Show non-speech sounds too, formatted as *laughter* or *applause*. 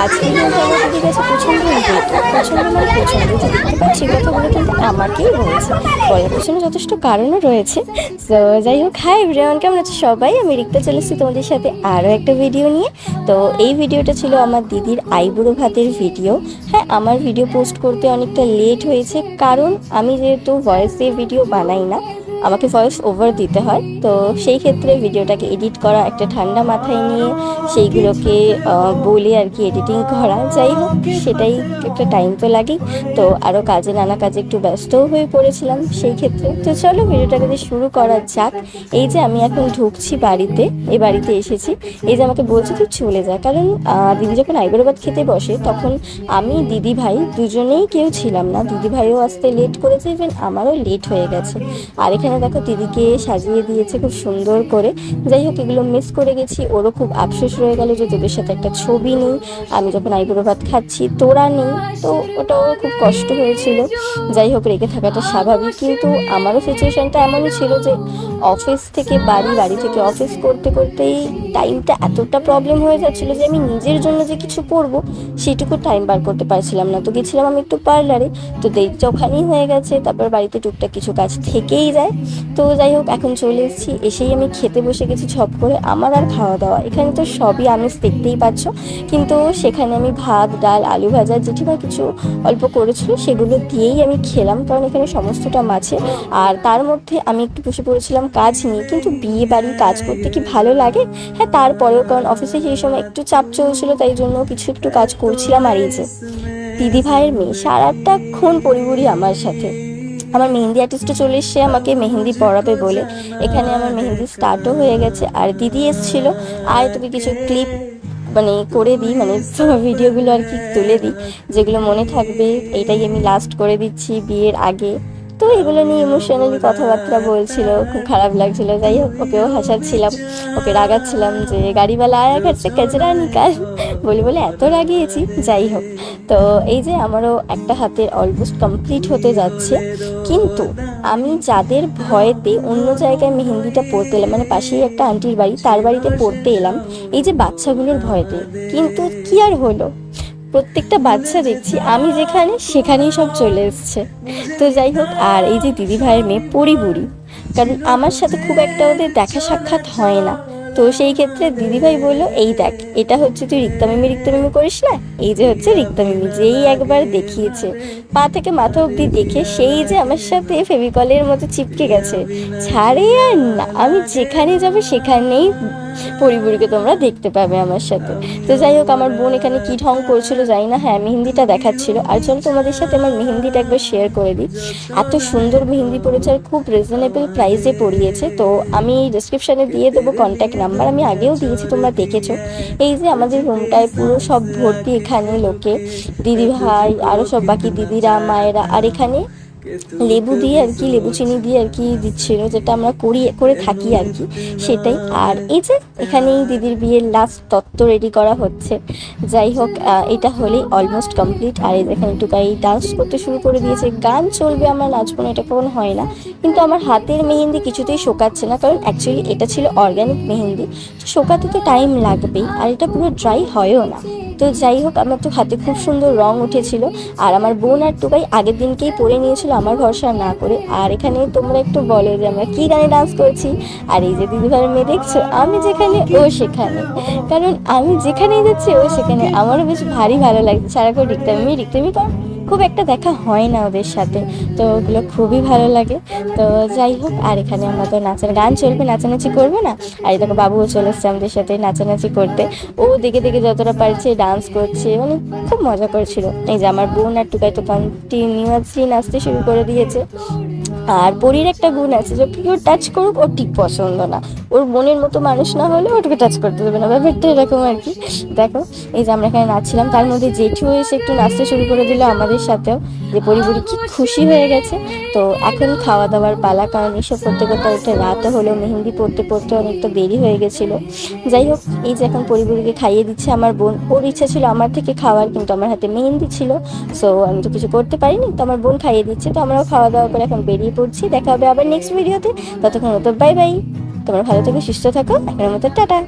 আমার দিদি কাছে প্রচণ্ড প্রচণ্ড মানে প্রচণ্ড যে আমাকেই বলছে বলার পেছনে যথেষ্ট কারণও রয়েছে তো যাই হোক হাই এভরিওয়ান কেমন আছে সবাই? আমি রিক্তা চলে এসেছি তোমাদের সাথে আরও একটা ভিডিও নিয়ে। তো এই ভিডিওটা ছিল আমার দিদির আইবুড়ো ভাতের ভিডিও হ্যাঁ আমার ভিডিও পোস্ট করতে অনেকটা লেট হয়েছে, কারণ আমি যেহেতু ভয়েস ভিডিও বানাই না আমাকে ভয়েস ওভার দিতে হয়। তো সেই ক্ষেত্রে ভিডিওটাকে এডিট করা, একটা ঠান্ডা মাথায় নিয়ে সেইগুলোকে বলে আর কি এডিটিং করা। যাই হোক, সেটাই একটা টাইম তো লাগেই। তো আরও কাজে, নানা কাজে একটু ব্যস্তও হয়ে পড়েছিলাম সেই ক্ষেত্রে। তো চলো ভিডিওটাকে দিয়ে শুরু করা যাক। এই যে আমি এখন ঢুকছি বাড়িতে, এই বাড়িতে এসেছি। এই যে আমাকে বলছে তুই চলে যা। কারণ দিদি যখন আইবুড়োবাদ খেতে বসে, তখন আমি, দিদি ভাই দুজনেই কেউ ছিলাম না। দিদি ভাইও আসতে লেট করেছে ইভেন আমারও লেট হয়ে গেছে। আর এখানে দেখো দিদিকে সাজিয়ে দিয়েছে খুব সুন্দর করে। যাই হোক, এগুলো মিস করে গেছি। ওরও খুব আফসোস রয়ে গেল যে তোদের সাথে একটা ছবি নেই। আমি যখন আইবুড়ো ভাত খাচ্ছি, তোরা নেই। তো ওটাও খুব কষ্ট হয়েছিল। যাই হোক, রেগে থাকাটা স্বাভাবিক। কিন্তু আমারও সিচুয়েশানটা এমনই ছিল যে অফিস থেকে বাড়ি বাড়ি থেকে অফিস করতে, করতেই টাইমটা এতটা প্রবলেম হয়ে যাচ্ছিল যে আমি নিজের জন্য যে কিছু করব, সেটুকু টাইম বার করতে পারছিলাম না। তো গেছিলাম আমি একটু পার্লারে তো দেরিটা ওখানেই হয়ে গেছে। তারপর বাড়িতে টুকটাক কিছু কাজ থেকেই যায়। তো যাই হোক, এখন চলে এসেছি। এসেই আমি খেতে বসে গেছি ঝপ করে। আমার আর খাওয়া দাওয়া। এখানে তো সবই আমিষ দেখতেই পাচ্ছ। কিন্তু সেখানে আমি ভাত, ডাল, আলু ভাজা, জেঠিমা কিছু অল্প করেছিল, সেগুলো দিয়েই আমি খেলাম, কারণ এখানে সমস্তটা মাছে। আর তার মধ্যে আমি একটু বসে পড়েছিলাম কাজ নিয়ে। কিন্তু বিয়ে বাড়ির কাজ করতে কি ভালো লাগে? হ্যাঁ তারপরেও, কারণ অফিসে সেই সময় একটু চাপ চলছিল, তাই জন্য কিছু একটু কাজ করছিলাম। আর এই যে দিদি ভাইয়ের মেয়ে সারাটাক্ষণ পরিবুড়ি আমার সাথে। আমার মেহেন্দি আর্টিস্টও চলে এসছে, আমাকে মেহেন্দি পড়াবে বলে। এখানে আমার মেহেন্দি স্টার্টও হয়ে গেছে। আর দিদি এসছিল। আর তোকে কিছু ক্লিপ মানে করে দিই মানে *laughs* ভিডিওগুলো আর কি তুলে দিই, যেগুলো মনে থাকবে। এইটাই আমি লাস্ট করে দিচ্ছি বিয়ের আগে। তো এগুলো নিয়ে ইমোশনালি কথাবার্তা বলছিল, খুব খারাপ লাগছিল। যাই হোক, ওকেও হাসাচ্ছিলাম, ওকে রাগাচ্ছিলাম যে, গাড়িওয়ালা, আয়া সে কচরা নিকাল বলে বলে এত রাগিয়েছি, যাই হোক। তো এই যে আমারও একটা হাতের অলমোস্ট কমপ্লিট হতে যাচ্ছে। কিন্তু আমি যাদের ভয়েতে অন্য জায়গায় মেহেন্দিটা পড়তে এলাম মানে পাশেই একটা আন্টির বাড়ি, তার বাড়িতে পড়তে এলাম, এই যে বাচ্চাগুলোর ভয়েতে, কিন্তু কি আর হলো? প্রত্যেকটা বাচ্চা দেখছি, আমি যেখানে, সেখানেই সব চলে এসছে। তো যাই হোক, আর এই যে দিদি ভাইয়ের মেয়ে পরিবুড়ি, কারণ আমার সাথে খুব একটা ওদের দেখা সাক্ষাৎ হয় না। তো সেই ক্ষেত্রে দিদিভাই বলল, এই দেখ, এটা হচ্ছে তুই রিক্তামিমি রিক্তামিমি করিস না, এই যে হচ্ছে রিক্তামিমি, যেই একবার দেখিয়েছে। পা থেকে মাথা অবধি দেখে সেই যে আমার সাথে ফেভিকলের মতো চিপকে গেছে। ছাড়ে আর না, আমি যেখানে যাব সেখানেই পরিবুড়িকে তোমরা দেখতে পাবে আমার সাথে। তো যাই হোক, আমার বোন এখানে কি ঢং করছিল জানি না। হ্যাঁ মেহেন্দিটা দেখাচ্ছিল। আর চলো তোমাদের সাথে আমার মেহেন্দিটা একবার শেয়ার করে দিই। এত সুন্দর মেহেন্দি পড়েছে আর খুব রিজনেবল প্রাইসে পড়িয়েছে। তো আমি ডিসক্রিপশানে দিয়ে দেবো কন্ট্যাক্ট নাম্বার আমি আগেও দিয়েছি, তোমরা দেখেছ। এই যে আমাদের রুমটায় পুরো সব ভর্তি এখানে লোকে। দিদি ভাই আরও সব বাকি দিদিরা, মায়েরা। আর এখানে লেবু দিয়ে আর কি, লেবু চিনি দিয়ে আর কি দিচ্ছিল, যেটা আমরা করি, করে থাকি আর কি, সেটাই। আর এই যে এখানেই দিদির বিয়ের লাস্ট তত্ত্ব রেডি করা হচ্ছে। যাই হোক এটা হলেই অলমোস্ট কমপ্লিট আর এই এখানে টুকাই ডান্স করতে শুরু করে দিয়েছে। গান চলবে আমরা নাচবো না, এটা কখনো হয় না। কিন্তু আমার হাতের মেহেন্দি কিছুতেই শোকাচ্ছে না, কারণ অ্যাকচুয়ালি এটা ছিল অর্গ্যানিক মেহেন্দি। শোকাতে তো টাইম লাগবেই, আর এটা পুরো ড্রাই হয়ও না। তো যাই হোক, আমার তো হাতে খুব সুন্দর রং উঠেছিল। আর আমার বোন আর টুকাই আগের দিনকেই পরে নিয়েছিল, আমার ভরসা না করে। আর এখানে তোমরা একটু বলো যে আমরা কী গানে ডান্স করছি। আর এই যে দিদিভাইয়ের মেয়ে দেখছ, আমি যেখানে, ও সেখানে। কারণ আমি যেখানেই যাচ্ছি, ও সেখানে। আমারও বেশ ভারী ভালো লাগছে। সারাক্ষণ রিক্তামি রিক্তামি কারণ খুব একটা দেখা হয় না ওদের সাথে। তো ওগুলো খুবই ভালো লাগে। তো যাই হোক, আর এখানে আমরা তো নাচার গান চলবে, নাচানাচি করবে না। আর দেখো বাবুও চলে এসছে আমাদের সাথে নাচানাচি করতে। ও দেখে দেখে যতটা পারছে ডান্স করছে মানে খুব মজা করছিল। এই যে আমার বোন আর টুকাই তো কন্টিনিউয়াসলি নাচতে শুরু করে দিয়েছে। আর পরীর একটা গুণ আছে যে কেউ টাচ করুক ওর ঠিক পছন্দ না। ওর বোনের মতো মানুষ না হলে ওটাকে টাচ করতে দেবে না। ব্যাপারটা এরকম আর কি। দেখো, এই যে আমরা এখানে নাচছিলাম, তার মধ্যে জেঠু এসে একটু নাচতে শুরু করে দিল আমাদের সাথেও। যে পরিবুড়ি কি খুশি হয়ে গেছে। তো এখন খাওয়া দাওয়ার পালা, কারণ এসব করতে করতে একটা রাতও হলো, মেহেন্দি পড়তে পড়তে অনেকটা দেরি হয়ে গেছিল। যাই হোক, এই যে এখন পরিবুড়িকে খাইয়ে দিচ্ছে আমার বোন। ওর ইচ্ছা ছিল আমার থেকে খাওয়ার, কিন্তু আমার হাতে মেহেন্দি ছিল। সো আমি তো কিছু করতে পারিনি, তো আমার বোন খাইয়ে দিচ্ছে। তো আমরাও খাওয়া দাওয়া করে এখন বেরিয়ে পড়ছি। দেখা হবে আবার নেক্সট ভিডিওতে ততক্ষণ তো বাই বাই তোমরা ভালো থেকো সুস্থ থাকো। এর মতো টাটা।